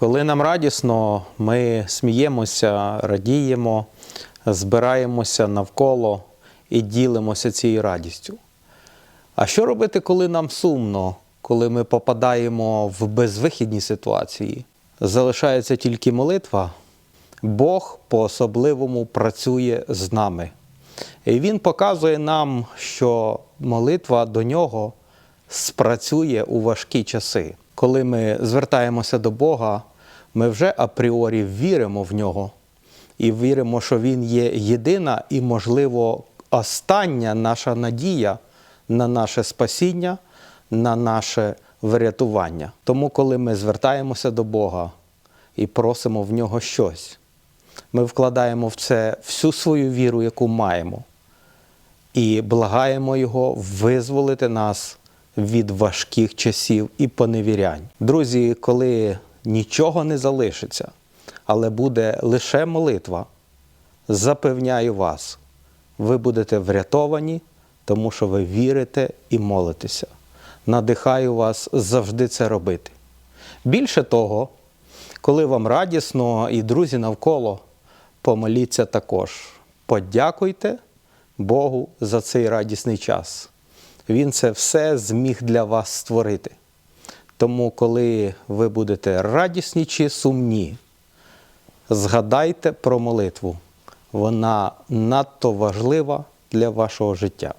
Коли нам радісно, ми сміємося, радіємо, збираємося навколо і ділимося цією радістю. А що робити, коли нам сумно, коли ми попадаємо в безвихідні ситуації? Залишається тільки молитва. Бог по-особливому працює з нами. І Він показує нам, що молитва до нього спрацює у важкі часи. Коли ми звертаємося до Бога, ми вже апріорі віримо в нього і віримо, що Він є єдина і, можливо, остання наша надія на наше спасіння, на наше врятування. Тому, коли ми звертаємося до Бога і просимо в нього щось, ми вкладаємо в це всю свою віру, яку маємо, і благаємо Його визволити нас від важких часів і поневірянь. Друзі, коли нічого не залишиться, але буде лише молитва, запевняю вас, ви будете врятовані, тому що ви вірите і молитеся. Надихаю вас завжди це робити. Більше того, коли вам радісно і друзі навколо, помоліться також. Подякуйте Богу за цей радісний час. Він це все зміг для вас створити. Тому, коли ви будете радісні чи сумні, згадайте про молитву. Вона надто важлива для вашого життя.